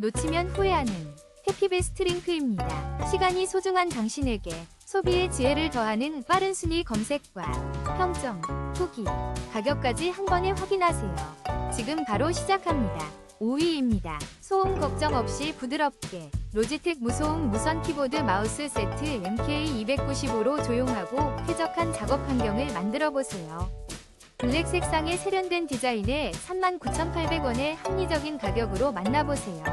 놓치면 후회하는 해피베스트 링크입니다. 시간이 소중한 당신에게 소비의 지혜를 더하는 빠른 순위 검색과 평점, 후기, 가격까지 한 번에 확인하세요. 지금 바로 시작합니다. 5위입니다. 소음 걱정 없이 부드럽게 로지텍 무소음 무선 키보드 마우스 세트 MK295로 조용하고 쾌적한 작업 환경을 만들어 보세요. 블랙 색상의 세련된 디자인에 39,800원의 합리적인 가격으로 만나보세요.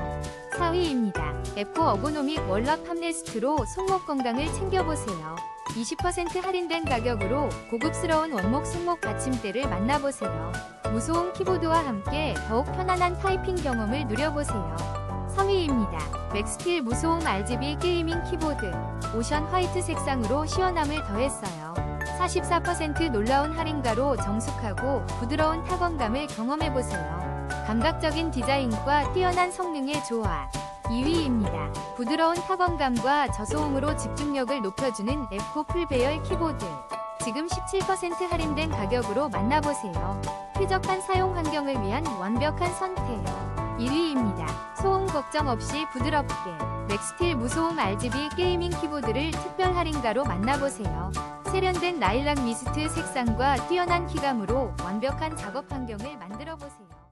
4위입니다. 에코 어고노믹 월락 팜레스트로 손목 건강을 챙겨보세요. 20% 할인된 가격으로 고급스러운 원목 손목 받침대를 만나보세요. 무소음 키보드와 함께 더욱 편안한 타이핑 경험을 누려보세요. 3위입니다. 맥스틸 무소음 RGB 게이밍 키보드 오션 화이트 색상으로 시원함을 더했어요. 44% 놀라운 할인가로 정숙하고 부드러운 타건감을 경험해보세요. 감각적인 디자인과 뛰어난 성능의 조화. 2위입니다. 부드러운 타건감과 저소음으로 집중력을 높여주는 에코 풀배열 키보드. 지금 17% 할인된 가격으로 만나보세요. 쾌적한 사용 환경을 위한 완벽한 선택. 1위입니다. 소음 걱정 없이 부드럽게 맥스틸 무소음 RGB 게이밍 키보드를 특별 할인가로 만나보세요. 세련된 나일락 미스트 색상과 뛰어난 키감으로 완벽한 작업 환경을 만들어 보세요.